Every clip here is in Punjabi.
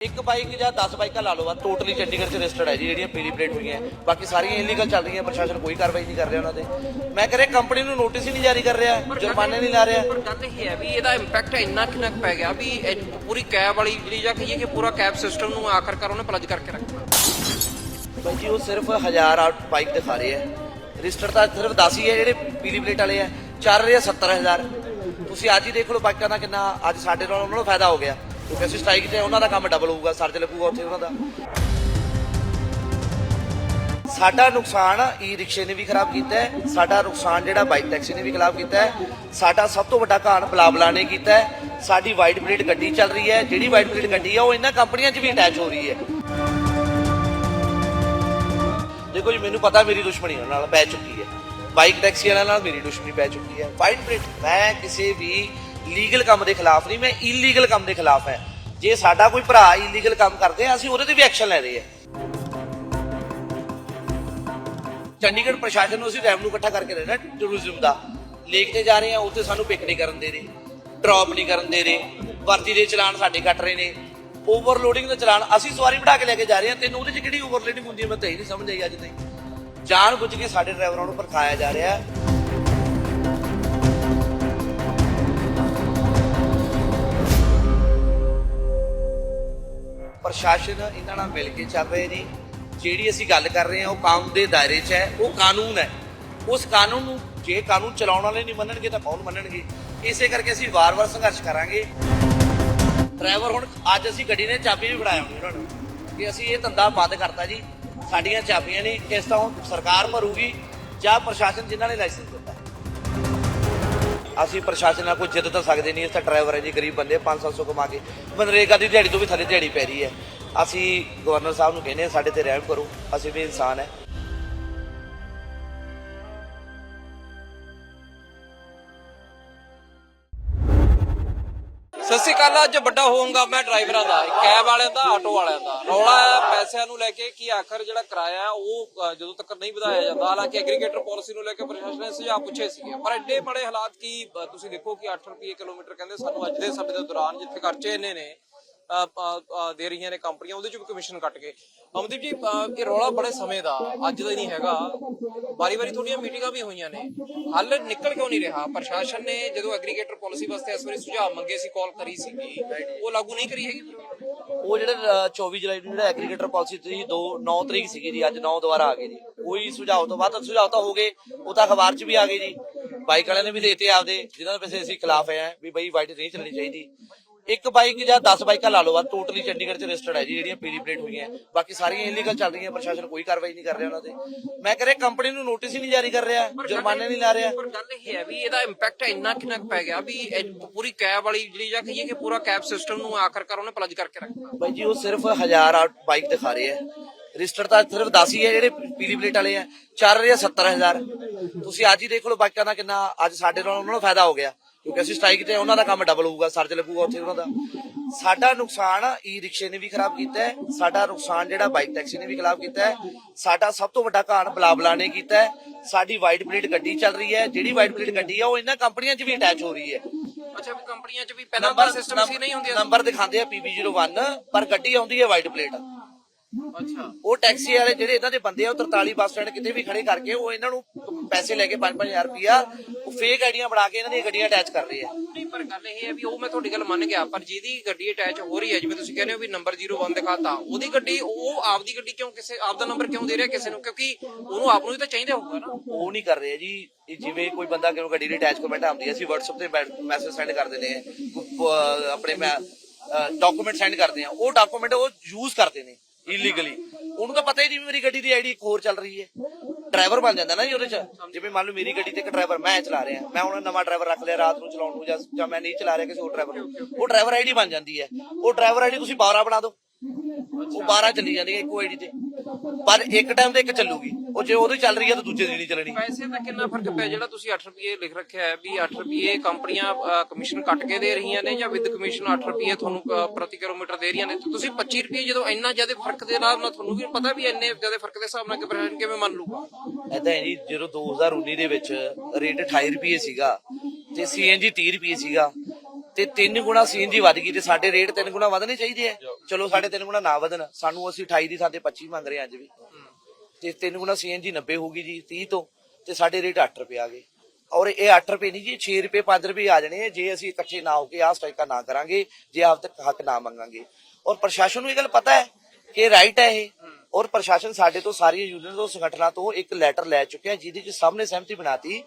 ਇੱਕ ਬਾਈਕ ਜਾਂ 10 ਬਾਈਕਾਂ ਲਾ ਲਓ ਟੋਟਲੀ ਚੰਡੀਗੜ੍ਹ ਚ ਰਜਿਸਟਰਡ ਹੈ ਜੀ ਜਿਹੜੀਆਂ ਪੀਲੀ ਪਲੇਟ ਹੋਈਆਂ। ਬਾਕੀ ਸਾਰੀਆਂ ਇਲੀਗਲ ਚੱਲ ਰਹੀਆਂ ਪ੍ਰਸ਼ਾਸਨ ਕੋਈ ਕਾਰਵਾਈ ਨਹੀਂ ਕਰ ਰਿਹਾ ਉਹਨਾਂ ਤੇ। ਮੈਂ ਕਹ ਰਿਹਾ ਕੰਪਨੀ ਨੂੰ ਨੋਟਿਸ ਹੀ ਨਹੀਂ ਜਾਰੀ ਕਰ ਰਿਹਾ ਜੁਰਮਾਨੇ ਨਹੀਂ ਲਾ ਰਿਹਾ। ਪਰ ਗੱਲ ਇਹ ਹੈ ਵੀ ਇਹਦਾ ਇੰਪੈਕਟ ਇੰਨਾ ਕਿੰਨਾ ਪੈ ਗਿਆ ਵੀ ਇਹ ਪੂਰੀ ਕੈਬ ਵਾਲੀ ਜਿਹੜੀ ਜਾਂ ਕਹੀਏ ਕਿ ਪੂਰਾ ਕੈਬ ਸਿਸਟਮ ਨੂੰ ਆਖਰਕਾਰ ਉਹਨੇ ਪਲਜ ਕਰਕੇ ਰੱਖਣਾ ਬਾਈ ਜੀ ਉਹ ਸਿਰਫ 1000 ਆਊਟ ਬਾਈਕ ਦਿਖਾ ਰਹੇ ਆ। ਰਜਿਸਟਰ ਤਾਂ ਸਿਰਫ 10 ਹੀ ਹੈ ਜਿਹੜੇ ਪੀਲੀ ਪਲੇਟ ਵਾਲੇ ਆ। ਚੱਲ ਰਹੇ ਆ 70000 ਤੁਸੀਂ ਅੱਜ ਹੀ ਦੇਖ ਲਓ ਬਾਈਕਾਂ ਦਾ ਕਿੰਨਾ ਅੱਜ ਸਾਡੇ ਨਾਲ ਉਹਨਾਂ ਨੂੰ ਫਾਇਦਾ ਹੋ ਗਿਆ। ਕਿਉਂਕਿ ਅਸੀਂ ਸਟ੍ਰਾਈਕ ਤੇ ਉਹਨਾਂ ਦਾ ਕੰਮ ਡਬਲ ਹੋਊਗਾ, ਸਰਜ ਲੱਗੂਗਾ ਉੱਥੇ ਉਹਨਾਂ ਦਾ। ਸਾਡਾ ਨੁਕਸਾਨ ਈ ਰਿਕਸ਼ੇ ਨੇ ਵੀ ਖਰਾਬ ਕੀਤਾ ਹੈ, ਸਾਡਾ ਨੁਕਸਾਨ ਜਿਹੜਾ ਬਾਈਕ ਟੈਕਸੀ ਨੇ ਵੀ ਖਰਾਬ ਕੀਤਾ ਹੈ, ਸਾਡਾ ਸਭ ਤੋਂ ਵੱਡਾ ਘਾਣ ਬਲਾਬਲਾ ਨੇ ਕੀਤਾ ਹੈ, ਸਾਡੀ ਵਾਈਟ ਬਲੇਡ ਗੱਡੀ ਚੱਲ ਰਹੀ ਹੈ, ਜਿਹੜੀ ਵਾਈਟ ਬਲੇਡ ਗੱਡੀ ਹੈ ਉਹ ਇਹਨਾਂ ਕੰਪਨੀਆਂ 'ਚ ਵੀ ਅਟੈਚ ਹੋ ਰਹੀ ਹੈ। ਦੇਖੋ ਜੀ, ਮੈਨੂੰ ਪਤਾ ਮੇਰੀ ਦੁਸ਼ਮਣੀ ਉਹਨਾਂ ਨਾਲ ਪੈ ਚੁੱਕੀ ਹੈ। ਬਾਈਕ ਟੈਕਸੀ ਵਾਲਿਆਂ ਨਾਲ ਮੇਰੀ ਦੁਸ਼ਮਣੀ ਪੈ ਚੁੱਕੀ ਹੈ। ਵਾਈਟ ਬਲੇਡ ਮੈਂ ਕਿਸੇ ਵੀ ਲੀਗਲ ਕੰਮ ਦੇ ਖਿਲਾਫ ਨਹੀਂ, ਮੈਂ ਇਲੀਗਲ ਕੰਮ ਦੇ ਖਿਲਾਫ ਹੈ। ਜੇ ਸਾਡਾ ਕੋਈ ਭਰਾ ਇਲੀਗਲ ਕੰਮ ਕਰਦੇ ਆ, ਅਸੀਂ ਉਹਦੇ ਤੇ ਵੀ ਐਕਸ਼ਨ ਲੈ ਰਹੇ ਹਾਂ ਚੰਡੀਗੜ੍ਹ ਪ੍ਰਸ਼ਾਸਨ ਨੂੰ ਅਸੀਂ ਰੈਵਨਿਊ ਇਕੱਠਾ ਕਰਕੇ ਦੇਣਾ ਟੂਰਿਜ਼ਮ ਦਾ। ਲੇਕ ਤੇ ਜਾ ਰਹੇ ਆ, ਉੱਥੇ ਸਾਨੂੰ ਪਿਕ ਨਹੀਂ ਕਰਨ ਦੇ ਰਹੇ ਡ੍ਰੌਪ ਨਹੀਂ ਕਰਨ ਦੇ ਰਹੇ, ਵਰਦੀ ਦੇ ਚਲਾਨ ਸਾਡੇ ਕੱਟ ਰਹੇ ਨੇ। ਓਵਰਲੋਡਿੰਗ ਦਾ ਚਲਾਨ ਅਸੀਂ ਸਵਾਰੀ ਬਿਠਾ ਕੇ ਲੈ ਕੇ ਜਾ ਰਹੇ ਹਾਂ ਤੈਨੂੰ ਉਹਦੇ 'ਚ ਕਿਹੜੀ ਓਵਰਲੋਡਿੰਗ ਹੁੰਦੀ ਹੈ ਮੈਂ ਤਾਂ ਇਹ ਨਹੀਂ ਸਮਝ ਆਈ ਅੱਜ ਤਾਈਂ। ਜਾਣ ਬੁੱਝ ਕੇ ਸਾਡੇ ਡਰਾਈਵਰਾਂ ਨੂੰ ਭੜਕਾਇਆ ਜਾ ਰਿਹਾ। ਹੈ ਪ੍ਰਸ਼ਾਸਨ ਇਹਨਾਂ ਨਾਲ ਮਿਲ ਕੇ ਚੱਲ ਰਹੇ ਨੇ। ਜਿਹੜੀ ਅਸੀਂ ਗੱਲ ਕਰ ਰਹੇ ਹਾਂ, ਉਹ ਕਾਨੂੰਨ ਦੇ ਦਾਇਰੇ 'ਚ ਹੈ, ਉਹ ਕਾਨੂੰਨ ਹੈ। ਉਸ ਕਾਨੂੰਨ ਨੂੰ ਜੇ ਕਾਨੂੰਨ ਚਲਾਉਣ ਵਾਲੇ ਨਹੀਂ ਮੰਨਣਗੇ, ਤਾਂ ਕੌਣ ਮੰਨਣਗੇ? ਇਸੇ ਕਰਕੇ ਅਸੀਂ ਵਾਰ-ਵਾਰ ਸੰਘਰਸ਼ ਕਰਾਂਗੇ। ਡਰਾਈਵਰ, ਹੁਣ ਅੱਜ ਅਸੀਂ ਗੱਡੀ ਨੇ ਚਾਬੀ ਵੀ ਫੜਾਇਆ ਹੋਣੀ ਉਹਨਾਂ ਨੂੰ ਕਿ ਅਸੀਂ ਇਹ ਧੰਦਾ ਬੰਦ ਕਰਤਾ ਜੀ। ਸਾਡੀਆਂ ਚਾਬੀਆਂ ਨੇ, ਇਸ ਤਾਂ ਹੁਣ ਸਰਕਾਰ ਭਰੂਗੀ ਜਾਂ ਪ੍ਰਸ਼ਾਸਨ ਜਿਨ੍ਹਾਂ ਨੇ ਲਾਇਸੈਂਸ ਅਸੀਂ ਪ੍ਰਸ਼ਾਸਨ ਨਾਲ ਕੋਈ ਜਿੱਦ ਤਾਂ ਸਕਦੇ ਨਹੀਂ ਇੱਥੇ ਡਰਾਈਵਰ ਹੈ ਜੀ, ਗਰੀਬ ਬੰਦੇ 500 ਕਮਾ ਕੇ। ਮਨਰੇਗਾ ਦੀ ਦਿਹਾੜੀ ਤੋਂ ਵੀ ਥੱਲੇ ਦਿਹਾੜੀ ਪੈ ਰਹੀ ਹੈ। ਅਸੀਂ ਗਵਰਨਰ ਸਾਹਿਬ ਨੂੰ ਕਹਿੰਦੇ ਹਾਂ, ਸਾਡੇ ਤੇ ਰਹਿਮ ਕਰੋ, ਅਸੀਂ ਵੀ ਇਨਸਾਨ ਹੈ। ਸਤਿ ਸ਼੍ਰੀ ਅੱਜ ਵੱਡਾ ਹੋਊਗਾ ਮੈਂ ਡਰਾਈਵਰਾਂ ਦਾ ਕੈਬ ਵਾਲਿਆਂ ਦਾ, ਆਟੋ ਵਾਲਿਆਂ ਦਾ। ਰੌਲਾ ਹੈ ਪੈਸਿਆਂ ਨੂੰ ਲੈ ਕੇ ਕਿ ਆਖਰ ਜਿਹੜਾ ਕਿਰਾਇਆ ਉਹ ਜਦੋਂ ਤੱਕ ਨਹੀਂ ਵਧਾਇਆ ਜਾਂਦਾ, ਹਾਲਾਂਕਿ ਐਗਰੀਗੇਟਰ ਪਾਲਿਸੀ ਨੂੰ ਲੈ ਕੇ ਪ੍ਰਸ਼ਾਸਨ ਨੇ ਸੁਝਾਅ ਪੁੱਛੇ ਸੀਗੇ, ਪਰ ਐਡੇ ਬੜੇ ਹਾਲਾਤ ਕੀ ਤੁਸੀਂ ਦੇਖੋ ਕਿ 8 ਰੁਪਏ ਕਿਲੋਮੀਟਰ ਕਹਿੰਦੇ ਸਾਨੂੰ ਅੱਜ ਦੇ ਸਮੇਂ ਦੇ ਦੌਰਾਨ ਜਿੱਥੇ ਖਰਚੇ ਇੰਨੇ ਨੇ ਦੇ ਰਹੀਆਂ ਨੇ ਕੰਪਨੀਆਂ, ਉਹਦੇ ਚ ਵੀ ਕਮਿਸ਼ਨ ਕੱਟ ਕੇ ਅਮਨਦੀਪ ਜੀ ਇਹ ਰੌਲਾ ਬੜੇ ਸਮੇਂ ਦਾ, ਅੱਜ ਦਾ ਹੀ ਨਹੀਂ ਹੈਗਾ। ਵਾਰੀ-ਵਾਰੀ ਤੁਹਾਡੀਆਂ ਮੀਟਿੰਗਾਂ ਵੀ ਹੋਈਆਂ ਨੇ। ਹੱਲ ਨਿਕਲ ਕਿਉਂ ਨਹੀਂ ਰਿਹਾ? ਪ੍ਰਸ਼ਾਸਨ ਨੇ ਜਦੋਂ ਐਗਰੀਗੇਟਰ ਪਾਲਿਸੀ ਵਾਸਤੇ ਇਸ ਵਾਰੀ ਸੁਝਾਅ ਮੰਗੇ ਸੀ ਕਾਲ ਕਰੀ ਸੀਗੀ ਉਹ ਲਾਗੂ ਨਹੀਂ ਕਰੀ ਹੈਗੀ? ਉਹ ਜਿਹੜਾ 24 ਜੁਲਾਈ ਨੂੰ ਜਿਹੜਾ ਐਗਰੀਗੇਟਰ ਪਾਲਿਸੀ ਸੀ 2 9 ਤਰੀਕ ਸੀਗੀ ਜੀ, ਅੱਜ 9 ਦੁਬਾਰਾ ਆ ਗਏ ਜੀ। ਕੋਈ ਸੁਝਾਅ ਤੋਂ ਬਾਅਦ ਸੁਝਾਅ ਤਾਂ ਹੋ ਗਏ, ਉਹ ਤਾਂ ਅਖਬਾਰ 'ਚ ਵੀ ਆ ਗਏ ਜੀ। ਬਾਈਕ ਵਾਲਿਆਂ ਨੇ ਵੀ ਦੇਤੇ ਆਪਦੇ, ਜਿਨ੍ਹਾਂ ਦੇ ਪੈਸੇ ਅਸੀਂ ਖਿਲਾਫ ਆ ਵੀ ਬਈ ਵਾਈਟ ਨਹੀਂ ਚੱਲਣੀ ਚਾਹੀਦੀ। ਇੱਕ ਬਾਈਕ ਜਾਂ 10 ਬਾਈਕਾਂ ਲਾ ਲਓ ਬਸ ਟੋਟਲੀ ਚੰਡੀਗੜ੍ਹ 'ਚ ਰਜਿਸਟਰਡ ਹੈ ਜੀ ਜਿਹੜੀਆਂ ਪੀਲੀ ਪਲੇਟ ਹੋਈਆਂ। ਬਾਕੀ ਸਾਰੀਆਂ ਇਲੀਗਲ ਚੱਲ ਰਹੀਆਂ ਪ੍ਰਸ਼ਾਸਨ ਕੋਈ ਕਾਰਵਾਈ ਨਹੀਂ ਕਰ ਰਿਹਾ ਉਹਨਾਂ ਤੇ। ਮੈਂ ਕਹ ਰਿਹਾ ਕੰਪਨੀ ਨੂੰ ਨੋਟਿਸ ਹੀ ਨਹੀਂ ਜਾਰੀ ਕਰ ਰਿਹਾ ਜੁਰਮਾਨੇ ਨਹੀਂ ਲਾ ਰਿਹਾ। ਪਰ ਗੱਲ ਇਹ ਹੈ ਵੀ ਇਹਦਾ ਇੰਪੈਕਟ ਇੰਨਾ ਕਿੰਨਾ ਪੈ ਗਿਆ ਵੀ ਇਹ ਪੂਰੀ ਕੈਬ ਵਾਲੀ ਜਿਹੜੀ ਜਾਂ ਕਹੀਏ ਕਿ ਪੂਰਾ ਕੈਬ ਸਿਸਟਮ ਨੂੰ ਆਖਰਕਾਰ ਉਹਨੇ ਪਲਜ ਕਰਕੇ ਰੱਖਣਾ ਬਾਈ ਜੀ ਉਹ ਸਿਰਫ 1000 ਆਊਟ ਬਾਈਕ ਦਿਖਾ ਰਹੇ ਆ ਰਜਿਸਟਰ ਤਾਂ ਸਿਰਫ 10 ਹੀ ਹੈ ਜਿਹੜੇ ਪੀਲੀ ਪਲੇਟ ਵਾਲੇ ਆ ਚੱਲ ਰਹੇ ਆ 70000 ਤੁਸੀਂ ਅੱਜ ਹੀ ਦੇਖ ਲਓ ਬਾਈਕਾਂ ਦਾ ਕਿੰਨਾ ਅੱਜ ਸਾਡੇ ਨਾਲ ਉਹਨਾਂ ਨੂੰ ਫਾਇਦਾ ਹੋ ਗਿਆ। ਕਿਉਂਕਿ ਅਸੀਂ ਸਟ੍ਰਾਈਕ ਤੇ ਉਹਨਾਂ ਦਾ ਕੰਮ ਡਬਲ ਹੋਊਗਾ ਸਰਜ ਲੱਗੂਗਾ ਉੱਥੇ ਉਹਨਾਂ ਦਾ। ਸਾਡਾ ਨੁਕਸਾਨ ਈ ਰਿਕਸ਼ੇ ਨੇ ਵੀ ਖਰਾਬ ਕੀਤਾ ਹੈ ਸਾਡਾ ਨੁਕਸਾਨ ਜਿਹੜਾ ਬਾਈਕ ਟੈਕਸੀ ਨੇ ਵੀ ਖਰਾਬ ਕੀਤਾ ਹੈ ਸਾਡਾ ਸਭ ਤੋਂ ਵੱਡਾ ਘਾਣ ਬਲਾਬਲਾ ਨੇ ਕੀਤਾ ਹੈ ਸਾਡੀ ਵਾਈਟ ਬਲੇਡ ਗੱਡੀ ਚੱਲ ਰਹੀ ਹੈ ਜਿਹੜੀ ਵਾਈਟ ਬਲੇਡ ਗੱਡੀ ਹੈ ਉਹ ਇਹਨਾਂ ਕੰਪਨੀਆਂ 'ਚ ਵੀ ਅਟੈਚ ਹੋ ਰਹੀ ਹੈ। ਅੱਛਾ ਵੀ ਕੰਪਨੀਆਂ 'ਚ ਵੀ ਪਹਿਲਾਂ ਦਾ ਸਿਸਟਮ ਸੀ ਨਹੀਂ ਹੁੰਦੀਆਂ ਨੰਬਰ ਦਿਖਾਉਂਦੇ ਆ PB01 ਪਰ ਗੱਡੀ ਆਉਂਦੀ ਹੈ ਵਾਈਟ ਪਲੇਟ ਅੱਛਾ। ਉਹ ਟੈਕਸੀ ਵਾਲੇ ਜਿਹੜੇ ਇਹਨਾਂ ਦੇ ਬੰਦੇ ਆ ਉਹ 43 ਬੱਸ ਸਟੈਂਡ ਕਿਤੇ ਵੀ ਖੜੇ ਕਰਕੇ ਉਹ ਇਹਨਾਂ ਨੂੰ ਪੈਸੇ ਲੈ ਕੇ 5-5000 ਰੁਪਿਆ ਉਹ ਫੇਕ ਆਈਡੀਆਂ ਬਣਾ ਕੇ ਇਹਨਾਂ ਦੀਆਂ ਗੱਡੀਆਂ ਅਟੈਚ ਕਰ ਰਹੇ ਆ। ਨਹੀਂ ਪਰ ਗੱਲ ਇਹ ਹੈ ਵੀ ਉਹ ਮੈਂ ਤੁਹਾਡੀ ਗੱਲ ਮੰਨ ਗਿਆ ਪਰ ਜਿਹਦੀ ਗੱਡੀ ਅਟੈਚ ਹੋ ਰਹੀ ਹੈ ਜਿਵੇਂ ਤੁਸੀਂ ਕਹਿੰਦੇ ਹੋ ਵੀ ਨੰਬਰ 01 ਦਿਖਾਤਾ ਉਹਦੀ ਗੱਡੀ ਉਹ ਆਪਦੀ ਗੱਡੀ ਕਿਉਂ ਕਿਸੇ ਆਪਦਾ ਨੰਬਰ ਕਿਉਂ ਦੇ ਰਿਹਾ ਕਿਸੇ ਨੂੰ? ਕਿਉਂਕਿ ਉਹਨੂੰ ਆਪ ਨੂੰ ਵੀ ਤਾਂ ਚਾਹੀਦਾ ਹੋਊਗਾ ਨਾ। ਉਹ ਨਹੀਂ ਕਰ ਰਹੇ ਜੀ ਜਿਵੇਂ ਕੋਈ ਬੰਦਾ ਕਿਉਂ ਗੱਡੀ ਦੀ ਅਟੈਚ ਕਮੈਂਟ ਆਉਂਦੀ ਹੈ ਅਸੀਂ WhatsApp ਤੇ ਮੈਸੇਜ ਸੈਂਡ ਕਰ ਦਿੰਦੇ ਆ ਆਪਣੇ ਡਾਕੂਮੈਂਟ ਸੈਂਡ ਕਰਦੇ ਆ ਉਹ ਡਾਕੂਮੈਂਟ ਉਹ ਯੂਜ਼ ਕਰਦੇ ਨੇ। ਇਲੀਗਲੀ ਉਹਨੂੰ ਤਾਂ ਪਤਾ ਹੀ ਨਹੀਂ ਮੇਰੀ ਗੱਡੀ ਦੀ ਆਈਡੀ ਇੱਕ ਹੋਰ ਚੱਲ ਰਹੀ ਹੈ। ਡਰਾਈਵਰ ਬਣ ਜਾਂਦਾ ਨਾ ਜੀ ਉਹਦੇ ਚ। ਜਿਵੇਂ ਮੰਨ ਲਓ ਮੇਰੀ ਗੱਡੀ ਤੇ ਇੱਕ ਡਰਾਈਵਰ ਮੈਂ ਚਲਾ ਰਿਹਾ। ਮੈਂ ਹੁਣ ਨਵਾਂ ਡਰਾਈਵਰ ਰੱਖ ਲਿਆ ਰਾਤ ਨੂੰ ਚਲਾਉਣ ਨੂੰ ਜਾਂ ਜਾਂ ਮੈਂ ਨਹੀਂ ਚਲਾ ਰਿਹਾ ਕਿਸੇ ਹੋਰ ਡਰਾਈਵਰ ਨੂੰ। ਉਹ ਡਰਾਈਵਰ ਆਈਡੀ ਬਣ ਜਾਂਦੀ ਹੈ। ਉਹ ਡਰਾਈਵਰ ਆਈਡੀ ਤੁਸੀਂ 12 ਬਣਾ ਦਿਓ। ਉਹ 12 ਚੱਲੀ ਜਾਂਦੀ ਹੈ ਇੱਕੋ ਆਈਡੀ ਤੇ। ਪਰ ਇੱਕ ਟਾਈਮ ਤੇ ਇੱਕ ਚੱਲੂਗੀ। ਉਹ ਜੇ ਉਹਦੀ ਚੱਲ ਰਹੀ ਹੈ ਤਾਂ ਦੂਜੇ ਦੀ ਨਹੀਂ ਚੱਲਣੀ। ਪੈਸੇ ਦਾ ਕਿੰਨਾ ਫ਼ਰਕ ਪਿਆ? ਜਿਹੜਾ ਤੁਸੀਂ 8 ਰੁਪਏ ਲਿਖ ਰੱਖਿਆ ਹੈ ਵੀ 8 ਰੁਪਏ ਕੰਪਨੀਆਂ ਕਮਿਸ਼ਨ ਕੱਟ ਕੇ ਦੇ ਰਹੀਆਂ ਨੇ ਜਾਂ ਵਿਦ ਕਮਿਸ਼ਨ 8 ਰੁਪਏ ਤੁਹਾਨੂੰ ਅ, ਪ੍ਰਤੀ ਕਿਲੋਮੀਟਰ ਦੇ ਰਹੀਆਂ ਨੇ? ਤੇ ਤੁਸੀਂ 25 ਰੁਪਏ ਜਦੋਂ ਇੰਨਾ ਜ਼ਿਆਦਾ ਫ਼ਰਕ ਦੇ ਨਾਲ ਨਾਲ ਤੁਹਾਨੂੰ ਵੀ ਪਤਾ ਵੀ ਇੰਨੇ ਜ਼ਿਆਦਾ ਫ਼ਰਕ ਦੇ ਹਿਸਾਬ ਨਾਲ ਕਿਵੇਂ ਮੰਨ ਲੂਗਾ ਏਦਾਂ ਹੈ ਜੀ ਜਦੋਂ 2019 ਦੇ ਵਿੱਚ ਰੇਟ 28 ਰੁਪਏ ਸੀਗਾ ਤੇ ਸੀਐਨਜੀ 30 ਰੁਪਏ ਸੀਗਾ ਤੇ ਤਿੰਨ ਗੁਣਾ ਸੀਐਨਜੀ ਵੱਧ ਗਈ ਤੇ ਸਾਡੇ ਰੇਟ ਤਿੰਨ ਗੁਣਾ ਵਧਣੇ ਚਾਹੀਦੇ ਆ। ਚਲੋ ਸਾਡੇ ਤਿੰਨ ਗੁਣਾ ਨਾ ਵਧਣ, ਸਾਨੂੰ ਅਸੀਂ 28 ਦੀ ਥਾਂ ਤੇ 25 ਮੰਗ ਰਹੇ ਹਾਂ ਅੱਜ ਵੀ। ਤੇ ਤਿੰਨ ਗੁਣਾ ਸੀਐਨਜੀ 90 ਹੋਗੀ ਜੀ 30 ਤੋਂ, ਤੇ ਸਾਡੇ ਰੇਟ 8 ਰੁਪਏ ਆ ਗਏ। ਔਰ ਇਹ 8 ਰੁਪਏ ਨਹੀਂ ਜੀ 6 ਰੁਪਏ 5 ਰੁਪਏ ਆ ਜਾਣੇ ਜੇ ਅਸੀਂ ਇਕੱਠੇ ਨਾ ਹੋ ਕੇ ਆਹ ਸਟ੍ਰਾਈਕਾਂ ਨਾ ਕਰਾਂਗੇ, ਜੇ ਆਪ ਤੱਕ ਹੱਕ ਨਾ ਮੰਗਾਂਗੇ। ਔਰ ਪ੍ਰਸ਼ਾਸਨ ਨੂੰ ਇਹ ਗੱਲ ਪਤਾ ਹੈ ਕਿ ਰਾਈਟ ਹੈ ਇਹ। ਔਰ ਪ੍ਰਸ਼ਾਸਨ ਸਾਡੇ ਤੋਂ ਸਾਰੀਆਂ ਯੂਨੀਅਨ ਤੋਂ, ਸੰਗਠਨਾਂ ਤੋਂ ਇੱਕ ਲੈਟਰ ਲੈ ਚੁੱਕਿਆ, ਜਿਹਦੇ ਚ ਸਭ ਨੇ ਸਹਿਮਤੀ ਬਣਾਤੀ,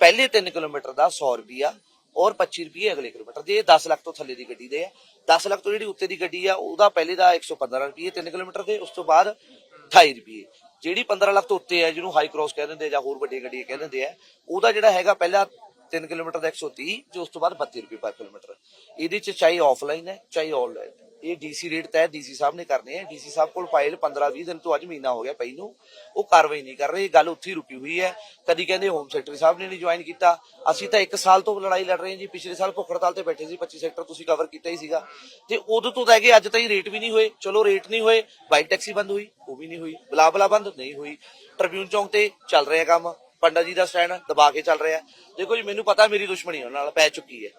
ਪਹਿਲੇ 3 ਕਿਲੋਮੀਟਰ ਦਾ 100 ਰੁਪਿਆ ਔਰ 25 ਰੁਪਏ ਅਗਲੇ ਕਿਲੋਮੀਟਰ ਦੇ। ਇਹ 10 ਲੱਖ ਤੋਂ ਥੱਲੇ ਦੀ ਗੱਡੀ ਦੇ ਆ। 10 ਲੱਖ ਤੋਂ ਜਿਹੜੀ ਉੱਤੇ ਦੀ ਗੱਡੀ ਆ, ਉਹਦਾ ਪਹਿਲੇ ਦਾ 115 ਰੁਪਏ 3 ਕਿਲੋਮੀਟਰ ਦੇ, ਉਸ ਤੋਂ ਬਾਅਦ 28 ਰੁਪਏ। ਜਿਹੜੀ 15 ਲੱਖ ਤੋਂ ਉੱਤੇ ਆ, ਜਿਹਨੂੰ ਹਾਈ ਕ੍ਰਾਸ ਕਹਿ ਦਿੰਦੇ ਆ ਜਾਂ ਹੋਰ ਵੱਡੀਆਂ ਗੱਡੀਆਂ ਕਹਿ ਦਿੰਦੇ ਆ, ਉਹਦਾ ਜਿਹੜਾ ਹੈਗਾ ਪਹਿਲਾ 3 ਕਿਲੋਮੀਟਰ ਦਾ 130 ਤੇ ਉਸ ਤੋਂ ਬਾਅਦ 32 ਰੁਪਏ ਪਰ ਕਿਲੋਮੀਟਰ। ਇਹਦੇ ਚ ਚਾਹੇ ਆਫਲਾਈਨ ਹੈ, ਚਾਹੇ ਆਨਲਾਈਨ ਇਹ ਡੀਸੀ ਰੇਟ ਤੈਅ ਡੀਸੀ ਸਾਹਿਬ ਨੇ ਕਰਨੇ ਆ। ਡੀਸੀ ਸਾਹਿਬ ਕੋਲ ਫਾਈਲ 15 20 ਦਿਨ ਤੋਂ ਅੱਜ ਮਹੀਨਾ ਹੋ ਗਿਆ ਪਈ ਨੂੰ। ਉਹ ਕਾਰਵਾਈ ਨਹੀਂ ਕਰ ਰਹੇ। ਇਹ ਗੱਲ ਉੱਥੇ ਰੁਕੀ ਹੋਈ ਹੈ। ਕਦੀ ਕਹਿੰਦੇ ਹੋਮ ਸੈਕਟਰੀ ਸਾਹਿਬ ਨੇ ਨਹੀਂ ਜੁਆਇਨ ਕੀਤਾ। ਅਸੀਂ ਤਾਂ 1 ਸਾਲ ਤੋਂ ਲੜਾਈ ਲੜ ਰਹੇ ਹਾਂ ਜੀ। ਪਿਛਲੇ ਸਾਲ ਭੁੱਖ ਤੇ ਬੈਠੇ ਸੀ। 25 ਸੈਕਟਰ ਤੁਸੀਂ ਕਵਰ ਕੀਤਾ ਹੀ ਸੀਗਾ। ਤੇ ਉਦੋਂ ਤੋਂ ਲੈ ਕੇ ਅੱਜ ਤਾਈਂ ਰੇਟ ਵੀ ਨਹੀਂ ਹੋਏ। ਚਲੋ ਰੇਟ ਨਹੀਂ ਹੋਏ। ਬਾਈਕ ਟੈਕਸੀ ਬੰਦ ਹੋਈ, ਉਹ ਵੀ ਨਹੀਂ ਹੋਈ। ਬਲਾ ਬਲਾ ਬੰਦ ਨਹੀਂ ਹੋਈ। ਟ੍ਰਿਬਿਊਨ ਚੌਂਕ ਤੇ ਚੱਲ ਰਿਹਾ ਕੰਮ। ਪੰਡਾ ਜੀ ਦਾ ਸਟੈਂਡ ਦਬਾ ਕੇ ਚੱਲ ਰਿਹਾ। ਦੇਖੋ ਜੀ, ਮੈਨੂੰ ਪਤਾ ਮੇਰੀ ਦੁਸ਼ਮਣੀ ਉਹਨਾਂ ਨਾਲ ਪੈ ਚੁੱਕੀ ਹੈ।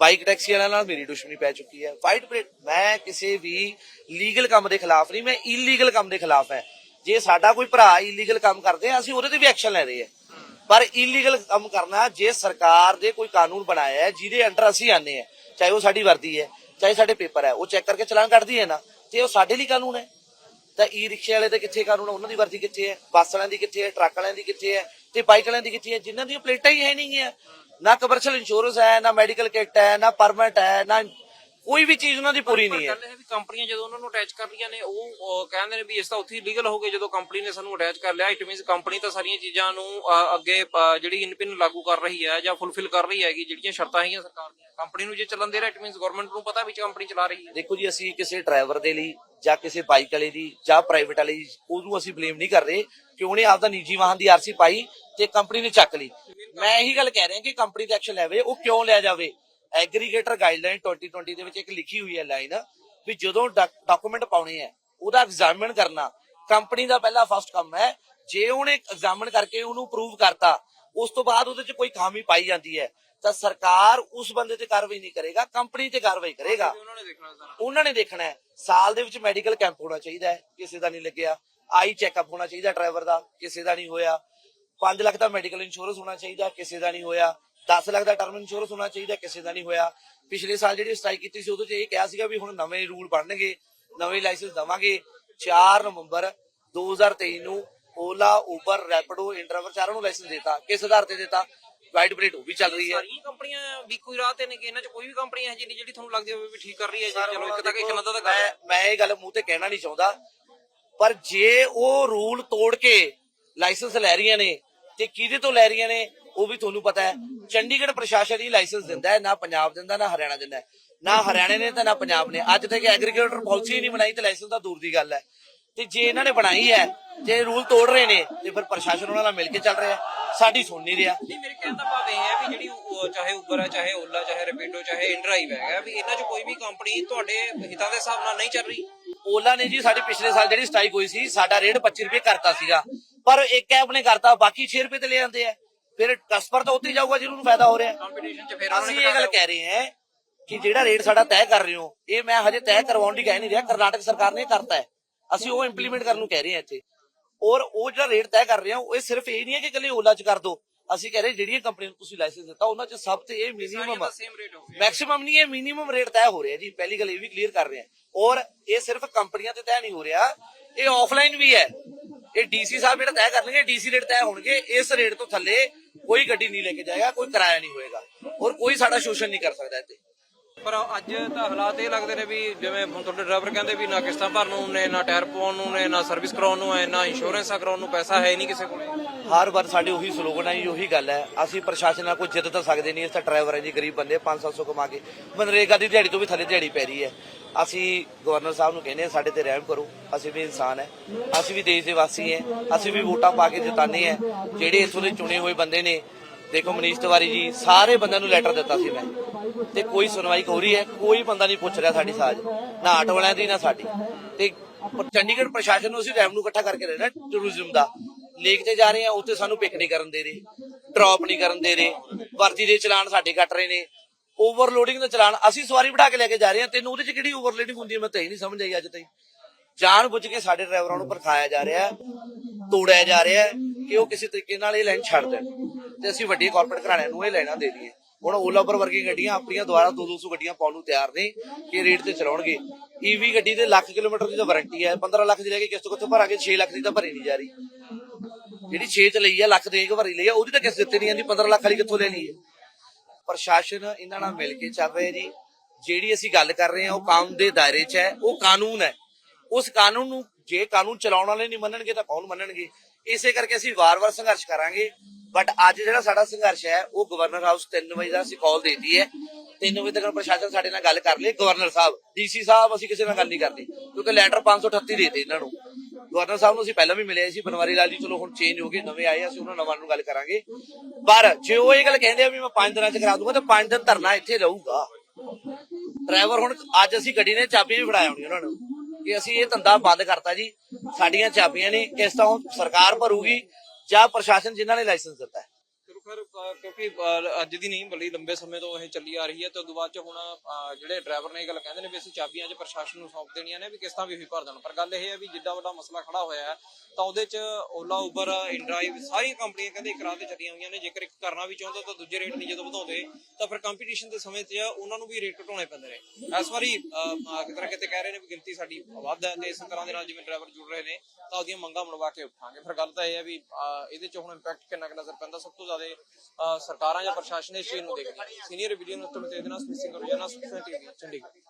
ਬਾਈਕ ਟੈਕਸੀ ਵਾਲਿਆਂ ਨਾਲ ਮੇਰੀ ਦੁਸ਼ਮਣੀ ਪੈ ਚੁੱਕੀ ਹੈ। ਫਾਈਟ ਬ੍ਰੇਕ ਮੈਂ ਕਿਸੇ ਵੀ ਲੀਗਲ ਕੰਮ ਦੇ ਖਿਲਾਫ ਨਹੀਂ, ਮੈਂ ਇਲੀਗਲ ਕੰਮ ਦੇ ਖਿਲਾਫ ਹੈ। ਜੇ ਸਾਡਾ ਕੋਈ ਭਰਾ ਇਲੀਗਲ ਕੰਮ ਕਰਦੇ ਆ, ਅਸੀਂ ਉਹਦੇ ਤੇ ਵੀ ਐਕਸ਼ਨ ਲੈ ਰਹੇ ਹਾਂ। ਪਰ ਇਲੀਗਲ ਕੰਮ ਕਰਨਾ, ਜੇ ਸਰਕਾਰ ਦੇ ਕੋਈ ਕਾਨੂੰਨ ਬਣਾਇਆ ਹੈ, ਜਿਹਦੇ ਅੰਡਰ ਅਸੀਂ ਆਨੇ ਆ ਚਾਹੇ ਉਹ ਸਾਡੀ ਵਰਦੀ ਹੈ, ਚਾਹੇ ਸਾਡੇ ਪੇਪਰ ਹੈ, ਉਹ ਚੈੱਕ ਕਰਕੇ ਚਲਾਨ ਕੱਢਦੀ ਹੈ ਨਾ ਤੇ ਉਹ ਸਾਡੇ ਲਈ ਕਾਨੂੰਨ ਹੈ, ਤਾਂ ਈ ਰਿਕਸ਼ੇ ਵਾਲੇ ਦੇ ਕਿੱਥੇ ਕਾਨੂੰਨ ਉਹਨਾਂ ਦੀ ਵਰਦੀ ਕਿੱਥੇ ਹੈ? ਬੱਸ ਵਾਲਿਆਂ ਦੀ ਕਿੱਥੇ ਹੈ? ਟਰੱਕ ਵਾਲਿਆਂ ਦੀ ਕਿੱਥੇ ਹੈ? ਤੇ ਬਾਈਕ ਵਾਲਿਆਂ ਦੀ ਕਿੱਥੇ ਹੈ? ਜਿਨ੍ਹਾਂ ਦੀਆਂ ਪਲੇਟਾਂ ਹੀ ਹੈ ਨਹੀਂ ਗਿਆ। ਨਾ ਕਮਰਸ਼ੀਅਲ ਇੰਸ਼ੋਰੈਂਸ ਹੈ ਨਾ ਮੈਡੀਕਲ ਕਿੱਟ ਹੈ ਨਾ ਪਰਮਿਟ ਹੈ ਨਾ ਕੋਈ ਵੀ ਚੀਜ਼ ਉਹਨਾਂ ਦੀ ਪੂਰੀ ਨਹੀਂ ਹੈ। ਗੱਲ ਇਹ ਵੀ ਕੰਪਨੀਆਂ ਜਦੋਂ ਉਹਨਾਂ ਨੂੰ ਅਟੈਚ ਕਰ ਲਈਆਂ ਨੇ ਉਹ ਕਹਿੰਦੇ ਨੇ ਵੀ ਇਸ ਤਾਂ ਉੱਥੇ ਲੀਗਲ ਹੋ ਗਏ ਜਦੋਂ ਕੰਪਨੀ ਨੇ ਸਾਨੂੰ ਅਟੈਚ ਕਰ ਲਿਆ। ਇਟ ਮੀਨਸ ਕੰਪਨੀ ਤਾਂ ਸਾਰੀਆਂ ਚੀਜ਼ਾਂ ਨੂੰ ਅੱਗੇ ਜਿਹੜੀ ਇਨਪਿਨ ਲਾਗੂ ਕਰ ਰਹੀ ਹੈ ਜਾਂ ਫੁੱਲਫਿਲ ਕਰ ਰਹੀ ਹੈਗੀ ਜਿਹੜੀਆਂ ਸ਼ਰਤਾਂ ਹੈਗੀਆਂ ਸਰਕਾਰ ਦੀਆਂ। ਕੰਪਨੀ ਨੂੰ ਜੇ ਚੱਲਣ ਦੇ ਰਿਹਾ ਇਟ ਮੀਨਸ ਗਵਰਨਮੈਂਟ ਨੂੰ ਪਤਾ ਵੀ ਕੰਪਨੀ ਚਲਾ ਰਹੀ ਹੈ। ਦੇਖੋ ਜੀ ਅਸੀਂ ਕਿਸੇ ਡਰਾਈਵਰ ਦੇ ਲਈ ਜਾਂ ਕਿਸੇ ਬਾਈਕ ਵਾਲੇ ਦੀ ਜਾਂ ਪ੍ਰਾਈਵੇਟ ਵਾਲੇ ਦੀ ਉਹਨੂੰ ਅਸੀਂ ਬਲੇਮ ਨਹੀਂ ਕਰ ਰਹੇ ਕਿ ਉਹਨੇ ਆਪਦਾ ਨਿੱਜੀ ਵਾਹਨ ਦੀ ਆਰਸੀ ਪਾਈ ਤੇ ਕੰਪਨੀ ਨੇ ਚੱਕ ਲਈ। ਮੈਂ ਇਹੀ ਗੱਲ ਕਹਿ ਰਿਹਾ ਕਿ ਕੰਪਨੀ ਤੇ ਐਕਸ਼ਨ ਲੈਵੇ ਉਹ ਕਿਉਂ ਲਿਆ ਜਾਵੇ? ਐਗਰੀਗੇਟਰ ਗਾਈਡਲਾਈਨ 2020 ਦੇ ਵਿੱਚ ਇੱਕ ਲਿਖੀ ਹੋਈ ਹੈ ਲਾਈਨ ਵੀ ਜਦੋਂ ਡਾਕੂਮੈਂਟ ਪਾਉਣੇ ਆ ਉਹਦਾ ਐਗਜ਼ਾਮਿਨ ਕਰਨਾ ਕੰਪਨੀ ਦਾ ਪਹਿਲਾ ਫਸਟ ਕੰਮ ਹੈ ਜੇ ਉਹਨੇ ਐਗਜ਼ਾਮਿਨ ਕਰਕੇ ਉਹਨੂੰ ਪ੍ਰੂਵ ਕਰਤਾ ਉਸ ਤੋਂ ਬਾਅਦ ਉਹਦੇ 'ਚ ਕੋਈ ਖਾਮੀ ਪਾਈ ਜਾਂਦੀ ਹੈ ਤਾਂ ਸਰਕਾਰ ਉਸ ਬੰਦੇ ਤੇ ਕਾਰਵਾਈ ਨਹੀਂ ਕਰੇਗਾ ਕੰਪਨੀ ਤੇ ਕਾਰਵਾਈ ਕਰੇਗਾ। ਉਹਨਾਂ ਨੇ ਦੇਖਣਾ ਹੈ। ਸਾਲ ਦੇ ਵਿੱਚ ਮੈਡੀਕਲ ਕੈਂਪ ਹੋਣਾ ਚਾਹੀਦਾ ਹੈ ਕਿਸੇ ਦਾ ਨਹੀਂ ਲੱਗਿਆ। ਆਈ ਚੈੱਕਅਪ ਹੋਣਾ ਚਾਹੀਦਾ ਡਰਾਈਵਰ ਦਾ ਕਿਸੇ ਦਾ ਨਹੀਂ ਹੋਇਆ। 5 ਲੱਖ ਦਾ ਮੈਡੀਕਲ ਇੰਸ਼ੋਰੈਂਸ ਹੋਣਾ ਚਾਹੀਦਾ ਕਿਸੇ ਦਾ ਨਹੀਂ ਹੋਇਆ। 10 ਲੱਖ ਦਾ ਟਰਮ ਇੰਸ਼ੋਰੈਂਸ ਹੋਣਾ ਚਾਹੀਦਾ ਕਿਸੇ ਦਾ ਨਹੀਂ ਹੋਇਆ। ਪਿਛਲੇ ਸਾਲ ਜਿਹੜੀ ਸਟ੍ਰਾਈਕ ਕੀਤੀ ਸੀ ਉਹਦੇ 'ਚ ਇਹ ਕਿਹਾ ਸੀਗਾ ਵੀ ਹੁਣ ਨਵੇਂ ਰੂਲ ਬਣਨਗੇ ਨਵੇਂ ਲਾਇਸੈਂਸ ਦਵਾਂਗੇ। 4 ਨਵੰਬਰ 2023 ਨੂੰ ਓਲਾ ਉਬਰ ਰੈਪਿਡੋ ਇੰਟਰਵਰ ਚਾਰਾਂ ਨੂੰ ਲਾਇਸੈਂਸ ਦਿੱਤਾ। ਕਿਸ ਆਧਾਰ ਤੇ ਦਿੱਤਾ? ਵਾਈਟ ਬਲੇਡ ਉਹ ਵੀ ਚੱਲ ਰਹੀ ਹੈ। ਸਾਰੀਆਂ ਕੰਪਨੀਆਂ ਵੀ ਕੋਈ ਰਾਹ ਤੇ ਨੇ ਕਿ ਇਹਨਾਂ ਚ ਕੋਈ ਵੀ ਕੰਪਨੀ ਹੈ ਜਿਹੜੀ ਜਿਹੜੀ ਤੁਹਾਨੂੰ ਲੱਗਦੀ ਹੋਵੇ ਵੀ ਠੀਕ ਕਰ ਰਹੀ ਹੈ ਜੀ ਚਲੋ ਇੱਕ ਤੱਕ ਇੱਕ ਨੰਦਾ ਤਾਂ ਕਰ ਮੈਂ ਮੈਂ ਇਹ ਗੱਲ ਮੂੰਹ ਤੇ ਕਹਿਣਾ ਨਹੀਂ ਚਾਹੁੰਦਾ। ਪਰ ਜੇ ਉਹ ਰੂਲ ਤੋੜ ਕੇ ਲਾਇਸੈਂਸ ਲੈ ਰਹੀਆਂ ਨੇ ਤੇ ਕਿਹਦੇ ਤੋਂ ਲੈ ਰਹੀਆਂ ਨੇ? ਉਹ ਵੀ ਤੁਹਾਨੂੰ ਪਤਾ ਹੈ ਚੰਡੀਗੜ੍ਹ ਪ੍ਰਸ਼ਾਸਨ ਹੀ ਲਾਇਸੈਂਸ ਦਿੰਦਾ ਹੈ ਨਾ ਪੰਜਾਬ ਦਿੰਦਾ ਨਾ ਹਰਿਆਣਾ ਦਿੰਦਾ। ਨਾ ਹਰਿਆਣੇ ਨੇ ਤੇ ਨਾ ਪੰਜਾਬ ਨੇ। ਅੱਜ ਤੱਕ ਐਗਰੀਕਲਚਰ ਪਾਲਿਸੀ ਨਹੀਂ ਬਣਾਈ ਤੇ ਲਾਇਸੈਂਸ ਤਾਂ ਦੂਰ ਦੀ ਗੱਲ ਹੈ। ਤੇ ਜੇ ਇਹਨਾਂ ਨੇ ਬਣਾਈ ਹੈ ਜੇ ਰੂਲ ਤੋੜ ਰਹੇ ਨੇ ਤੇ ਫਿਰ ਪ੍ਰਸ਼ਾਸਨ ਉਹਨਾਂ ਨਾਲ ਮਿਲ ਕੇ ਚੱਲ ਰਿਹਾ। ਸਾਡੀ ਸੁਣ ਨਹੀਂ ਰਿਹਾ। ਨਹੀਂ ਮੇਰੇ ਕਹਿਣ ਦਾ ਭਾਵ ਇਹ ਹੈ ਵੀ ਜਿਹੜੀ ਉਹ ਚਾਹੇ ਉਬਰ ਹੈ ਚਾਹੇ ਓਲਾ ਚਾਹੇ ਰੈਪਿਡੋ ਚਾਹੇ ਇਨਡਰਾਈਵ ਹੈਗਾ ਵੀ ਇਹਨਾਂ ਚ ਕੋਈ ਵੀ ਕੰਪਨੀ ਤੁਹਾਡੇ ਹਿੱਤਾਂ ਦੇ ਹਿਸਾਬ ਨਾਲ ਨਹੀਂ ਚੱਲ ਰਹੀ। ਓਲਾ ਨੇ ਜੀ ਸਾਡੀ ਪਿਛਲੇ ਸਾਲ ਜਿਹੜੀ ਸਟ੍ਰਾਈਕ ਹੋਈ ਸੀ ਸਾਡਾ ਰੇਟ 25 ਰੁਪਏ ਕਰਤਾ ਸੀਗਾ। ਪਰ ਇੱਕ ਐਪ ਨੇ ਕਰਤਾ ਬਾਕੀ 6 ਰੁਪਏ ਤੇ ਲੈ ਜਾਂਦੇ ਆ। ਫਿਰ ਕਸਟਮਰ ਤਾਂ ਉੱਥੇ ਜਾਊਗਾ ਜਿਹਨੂੰ ਫਾਇਦਾ ਹੋ ਰਿਹਾ। ਕੰਪੀਟੀਸ਼ਨ ਚ ਫਿਰ ਅਸੀਂ ਇਹ ਗੱਲ ਕਹਿ ਰਹੇ ਹਾਂ ਕਿ ਜਿਹੜਾ ਰੇਟ ਸਾਡਾ ਤੈਅ ਕਰ ਰਹੇ ਹੋ ਇਹ ਮੈਂ ਹਜੇ ਤੈਅ ਕਰਵਾਉਣ ਦੀ ਕਹਿ ਨਹੀਂ ਰਿਹਾ ਕਰਨਾਟਕ ਸਰਕਾਰ ਨੇ ਕਰਤਾ ਹੈ। ਅਸੀਂ ਉਹ ਇੰਪਲੀਮੈਂਟ ਕਰਨ ਨੂੰ ਕਹਿ ਰਹੇ ਹਾਂ ਇੱਥੇ। ਔਰ ਉਹ ਜਿਹੜਾ ਰੇਟ ਤੈਅ ਕਰ ਰਹੇ ਹੋ ਇਹ ਸਿਰਫ ਇਹ ਨਹੀਂ ਹੈ ਕਿ ਇਕੱਲੇ ਓਲਾ ਚ ਕਰ ਦੋ। ਅਸੀਂ ਕਹਿ ਰਹੇ ਜਿਹੜੀਆਂ ਕੰਪਨੀਆਂ ਨੂੰ ਤੁਸੀਂ ਲਾਇਸੈਂਸ ਦਿੱਤਾ ਉਹਨਾਂ ਚ ਸਭ ਤੇ ਇਹ ਮਿਨੀਮਮ ਮੈਕਸਿਮਮ ਨਹੀਂ ਇਹ ਮਿਨੀਮਮ ਰੇਟ ਤੈਅ ਹੋ ਰਿਹਾ ਜੀ। ਪਹਿਲੀ ਗੱਲ ਇਹ ਵੀ ਕਲੀਅਰ ਕਰ ਰਹੇ ਹਾਂ। ਔਰ ਇਹ ਸਿਰਫ ਕੰਪਨੀਆਂ ਤੇ ਤੈਅ ਨਹੀਂ ਹੋ ਰਿਹਾ। ਇਹ ਆਫਲਾਈਨ ਵੀ ਹੈ। ਇਹ ਡੀਸੀ ਸਾਹਿਬ ਜਿਹੜਾ ਤੈਅ ਕਰਨਗੇ ਡੀਸੀ ਰੇਟ ਤੈਅ ਹੋਣਗੇ। ਇਸ ਰੇਟ ਤੋਂ ਥੱਲੇ ਕੋਈ ਗੱਡੀ ਨਹੀਂ ਲੈ ਕੇ ਜਾਏਗਾ, ਕੋਈ ਕਿਰਾਇਆ ਨਹੀਂ ਹੋਏਗਾ। ਔਰ ਕੋਈ ਸਾਡਾ ਸ਼ੋਸ਼ਣ ਨਹੀਂ ਕਰ ਸਕਦਾ ਇੱਥੇ। ਪਰ ਅੱਜ ਤਾਂ ਹਾਲਾਤ ਇਹ ਲੱਗਦੇ ਨੇ ਵੀ ਜਿਵੇਂ ਹੁਣ ਤੁਹਾਡੇ ਡਰਾਈਵਰ ਕਹਿੰਦੇ ਵੀ ਨਾ ਕਿਸ਼ਤਾਂ ਭਰਨ ਨੂੰ ਨੇ, ਨਾ ਟਾਇਰ ਪਵਾਉਣ ਨੂੰ ਨੇ, ਨਾ ਸਰਵਿਸ ਕਰਾਉਣ ਨੂੰ ਹੈ, ਨਾ ਇੰਸ਼ੋਰੈਂਸਾਂ ਕਰਾਉਣ ਨੂੰ ਪੈਸਾ ਹੈ ਨਹੀਂ ਕਿਸੇ ਕੋਲੇ। ਹਰ ਵਾਰ ਸਾਡੇ ਉਹੀ ਸਲੋਗਨ ਹੈ ਜੀ, ਉਹੀ ਗੱਲ ਹੈ। ਅਸੀਂ ਪ੍ਰਸ਼ਾਸਨ ਨਾਲ ਕੋਈ ਜਿੱਦ ਤਾਂ ਸਕਦੇ ਨਹੀਂ ਇਸ ਤਾਂ ਡਰਾਈਵਰ ਹੈ ਜੀ, ਗਰੀਬ ਬੰਦੇ 500 ਕਮਾ ਕੇ। ਮਨਰੇਗਾ ਦੀ ਦਿਹਾੜੀ ਤੋਂ ਵੀ ਥੱਲੇ ਦਿਹਾੜੀ ਪੈ ਰਹੀ ਹੈ। ਅਸੀਂ ਗਵਰਨਰ ਸਾਹਿਬ ਨੂੰ ਕਹਿੰਦੇ ਹਾਂ, ਸਾਡੇ ਤੇ ਰਹਿਮ ਕਰੋ। ਅਸੀਂ ਵੀ ਇਨਸਾਨ ਹੈ। ਅਸੀਂ ਵੀ ਦੇਸ਼ ਦੇ ਵਾਸੀ ਹੈ। ਅਸੀਂ ਵੀ ਵੋਟਾਂ ਪਾ ਕੇ ਜਿਤਾਨੇ ਹੈ। ਜਿਹੜੇ ਇੱਥੋਂ ਦੇ ਚੁਣੇ ਹੋਏ ਬੰਦੇ ਨੇ, ਦੇਖੋ ਮਨੀਸ਼ ਤਿਵਾਰੀ ਜੀ, ਸਾਰੇ ਬੰਦਿਆਂ ਨੂੰ ਲੈਟਰ ਦਿੱਤਾ ਸੀ ਮੈਂ। ਤੇ ਕੋਈ ਸੁਣਵਾਈ ਹੋ ਰਹੀ ਹੈ, ਕੋਈ ਬੰਦਾ ਨਹੀਂ ਪੁੱਛ ਰਿਹਾ ਸਾਡੀ ਸਾਜ, ਨਾ ਆਟੋ ਵਾਲਿਆਂ ਦੀ, ਨਾ ਸਾਡੀ। ਤੇ ਚੰਡੀਗੜ੍ਹ ਪ੍ਰਸ਼ਾਸਨ ਨੂੰ ਅਸੀਂ ਰੈਵਨਿਊ ਇਕੱਠਾ ਕਰਕੇ ਦੇ ਟੂਰਿਜ਼ਮ ਦਾ। ਲੇਕ ਤੇ ਜਾ ਰਹੇ ਆ ਉੱਥੇ ਸਾਨੂੰ ਪਿਕ ਨਹੀਂ ਕਰਨ ਦੇ ਰਹੇ ਡ੍ਰੌਪ ਨਹੀਂ ਕਰਨ ਦੇ ਰਹੇ, ਵਰਦੀ ਦੇ ਚਲਾਨ ਸਾਡੇ ਕੱਟ ਰਹੇ ਨੇ। ਓਵਰਲੋਡਿੰਗ ਦਾ ਚਲਾਨ, ਅਸੀਂ ਸਵਾਰੀ ਬਿਠਾ ਕੇ ਲੈ ਕੇ ਜਾ ਰਹੇ ਹਾਂ, ਤੈਨੂੰ ਉਹਦੇ ਚ ਕਿਹੜੀ ਓਵਰਲੋਡਿੰਗ ਹੁੰਦੀ ਹੈ, ਮੈਂ ਤਾਂ ਇਹ ਨਹੀਂ ਸਮਝ ਆਈ ਅੱਜ ਤਾਈਂ। ਜਾਣ ਬੁੱਝ ਕੇ ਸਾਡੇ ਡਰਾਈਵਰਾਂ ਨੂੰ ਪਰਖਾਇਆ ਜਾ ਰਿਹਾ ਤੋੜਿਆ ਜਾ ਰਿਹਾ ਕਿ ਉਹ ਕਿਸੇ ਤਰੀਕੇ ਨਾਲ ਇਹ ਲਾਈਨ ਛੱਡ ਦੇਣ। ਤੇ ਅਸੀਂ ਵੱਡੀ ਕਾਰਪੋਰੇਟ ਘਰਾਣਿਆਂ ਨੂੰ ਇਹ ਲੈਣਾ ਦੇ ਦਈਏ। ਹੁਣ ਓਲਾ ਵਰਗੀ ਗੱਡੀਆਂ ਆਪਣੀਆਂ ਦੁਆਰਾ 2-200 ਗੱਡੀਆਂ ਪਾਉਣ ਨੂੰ ਤਿਆਰ ਨੇ ਕਿ ਰੇਟ ਤੇ ਚਲਾਉਣਗੇ। ਈਵੀ ਗੱਡੀ ਦੇ ਲੱਖ ਕਿਲੋਮੀਟਰ ਦੀ ਤਾਂ ਵਾਰੰਟੀ ਹੈ 15 ਲੱਖ ਦੀ ਲੈ ਕੇ ਕਿਸ ਕਿੱਥੋਂ ਭਰਾਂਗੇ 6 ਲੱਖ ਦੀ ਤਾਂ ਭਰੀ ਨਹੀਂ ਜਾ ਰਹੀ। ਜਿਹੜੀ 6 ਚ ਲਈ ਆ, ਲੱਖ ਦੇ ਕੇ ਭਰੀ ਲਈ ਆ, ਉਹਦੀ ਤਾਂ ਕਿਸ ਦਿੱਤੇ ਨਹੀਂ ਜਾਂਦੀ 15 ਲੱਖ ਵਾਲੀ ਕਿੱਥੋਂ ਲੈ ਲਈਏ ਪ੍ਰਸ਼ਾਸਨ ਇਹਨਾਂ ਨਾਲ ਮਿਲ ਕੇ ਚੱਲ ਰਿਹਾ ਜੀ। ਜਿਹੜੀ ਅਸੀਂ ਗੱਲ ਕਰ ਰਹੇ ਹਾਂ, ਉਹ ਕਾਨੂੰਨ ਦੇ ਦਾਇਰੇ 'ਚ ਹੈ, ਉਹ ਕਾਨੂੰਨ ਹੈ। ਉਸ ਕਾਨੂੰਨ ਨੂੰ, ਜੇ ਕਾਨੂੰਨ ਚਲਾਉਣ ਵਾਲੇ ਨਹੀਂ ਮੰਨਣਗੇ ਤਾਂ ਕੌਣ ਮੰਨਣਗੇ? ਇਸੇ ਕਰਕੇ ਅਸੀਂ ਵਾਰ-ਵਾਰ ਸੰਘਰਸ਼ ਕਰਾਂਗੇ। ਬਟ ਅੱਜ ਜਿਹੜਾ ਸਾਡਾ ਸੰਘਰਸ਼ ਹੈ, ਉਹ ਗਵਰਨਰ ਹਾਊਸ 3 ਵਜੇ ਦਾ ਅਸੀਂ ਦੇਤੀ ਹੈ। 3 ਵਜੇ ਤੱਕ ਪ੍ਰਸ਼ਾਸਨ ਸਾਡੇ ਨਾਲ ਗੱਲ ਕਰ ਲੇ ਗਵਰਨਰ ਸਾਹਿਬ ਡੀਸੀ ਸਾਹਿਬ, ਅਸੀਂ ਕਿਸੇ ਨਾਲ ਗੱਲ ਨਹੀਂ ਕਰਦੇ। ਕਿਉਂਕਿ ਲੈਟਰ 538 ਦੇਤੇ ਇਹਨਾਂ ਨੂੰ। ਗਵਰਨਰ ਸਾਹਿਬ ਨੂੰ ਅਸੀਂ ਪਹਿਲਾਂ ਵੀ ਮਿਲੇ ਸੀ, ਬਨਵਾਰੀ ਲਾਲ ਜੀ, ਚਲੋ ਹੁਣ ਚੇਂਜ ਹੋ ਗਏ, ਨਵੇਂ ਆਏ, ਅਸੀਂ ਉਹਨਾਂ ਨਵਾਂ ਨੂੰ ਗੱਲ ਕਰਾਂਗੇ। ਪਰ ਜੇ ਉਹ ਇਹ ਗੱਲ ਕਹਿੰਦੇ ਆ ਵੀ ਮੈਂ 5 ਦਿਨਾਂ ਚ ਕਰਾ ਦੂੰਗਾ, ਤਾਂ 5 ਦਿਨ ਧਰਨਾ ਇੱਥੇ ਰਹੂਗਾ। ਡਰਾਈਵਰ ਹੁਣ ਅੱਜ ਅਸੀਂ ਗੱਡੀ ਨੇ ਚਾਬੀਆਂ ਵੀ ਫੜਾਇਆ ਹੋਣੀ ਉਹਨਾਂ ਨੂੰ। ਕਿ ਅਸੀਂ ਇਹ ਧੰਦਾ ਬੰਦ ਕਰਤਾ ਜੀ। ਸਾਡੀਆਂ ਚਾਬੀਆਂ ਨੇ ਕਿਸ ਤਰ੍ਹਾਂ ਹੁਣ ਸਰਕਾਰ ਭਰੂਗੀ। ਜਾਂ ਪ੍ਰਸ਼ਾਸਨ ਜਿਨ੍ਹਾਂ ਨੇ ਲਾਇਸੈਂਸ ਦਿੱਤਾ ਹੈ। ਚਲੋ ਕਿਉਂਕਿ ਅਹ ਅੱਜ ਦੀ ਨਹੀਂ ਬੜੀ ਲੰਬੇ ਸਮੇਂ ਤੋਂ ਇਹ ਚੱਲੀ ਆ ਰਹੀ ਹੈ ਤੇ ਉਦੋਂ ਬਾਅਦ ਚ ਹੁਣ ਅਹ ਜਿਹੜੇ ਡਰਾਈਵਰ ਨੇ ਇਹ ਗੱਲ ਕਹਿੰਦੇ ਨੇ ਵੀ ਅਸੀਂ ਚਾਬੀਆਂ 'ਚ ਪ੍ਰਸ਼ਾਸਨ ਨੂੰ ਸੌਂਪ ਦੇਣੀਆਂ ਨੇ ਵੀ ਕਿਸ਼ਤਾਂ ਵੀ ਉਹੀ ਭਰ ਦੇਣ। ਪਰ ਗੱਲ ਇਹ ਹੈ ਵੀ ਜਿੱਡਾ ਵੱਡਾ ਮਸਲਾ ਖੜਾ ਹੋਇਆ ਹੈ ਤਾਂ ਉਹਦੇ 'ਚ ਓਲਾ ਉਬਰ ਇਨਡਰਾਈਵ ਸਾਰੀਆਂ ਕੰਪਨੀਆਂ ਕਹਿੰਦੇ ਇੱਕ ਰਾਹ ਤੇ ਚੱਲੀਆਂ ਹੋਈਆਂ ਨੇ। ਜੇਕਰ ਇੱਕ ਕਰਨਾ ਵੀ ਚਾਹੁੰਦਾ ਤਾਂ ਦੂਜੇ ਰੇਟ ਨਹੀਂ ਜਦੋਂ ਵਧਾਉਂਦੇ ਤਾਂ ਫਿਰ ਕੰਪੀਟੀਸ਼ਨ ਦੇ ਸਮੇਂ 'ਚ ਉਹਨਾਂ ਨੂੰ ਵੀ ਰੇਟ ਘਟਾਉਣੇ ਪੈਂਦੇ ਨੇ। ਇਸ ਵਾਰੀ ਅਹ, ਅਹ, ਕਿਤੇ ਨਾ ਕਿਤੇ ਕਹਿ ਰਹੇ ਨੇ ਵੀ ਗਿਣਤੀ ਸਾਡੀ ਵੱਧ ਹੈ ਤੇ ਇਸ ਤਰ੍ਹਾਂ ਦੇ ਨਾਲ ਜਿਵੇਂ ਡਰਾਈਵਰ ਜੁੜ ਰਹੇ ਨੇ ਤਾਂ ਉਹਦੀਆਂ ਮੰਗਾਂ ਮਨਵਾ ਕੇ ਉਠਾਂਗੇ। ਫਿਰ ਗੱਲ ਤਾਂ ਇਹ ਹੈ ਵੀ ਅਹ, ਇਹਦੇ 'ਚ ਹੁਣ ਇੰਪੈਕਟ ਕਿੰਨਾ ਕੁ ਨਜ਼ਰ ਪੈਂਦਾ? ਸਭ ਤੋਂ ਜ਼ਿਆਦਾ ਸਰਕਾਰਾਂ ਜਾਂ ਪ੍ਰਸ਼ਾਸਨ ਇਸ ਚੀਜ਼ ਨੂੰ ਦੇਖਦੀ ਸੀਨੀਅਰ ਵਿਲੀਅਮ ਉੱਤਮ ਤੇ ਦੇ ਨਾਲ ਸਮਿਸਿੰਗ ਰੋਜ਼ਾਨਾ ਸੁਖਨਾ ਟੀਵੀ ਚੰਡੀਗੜ੍ਹ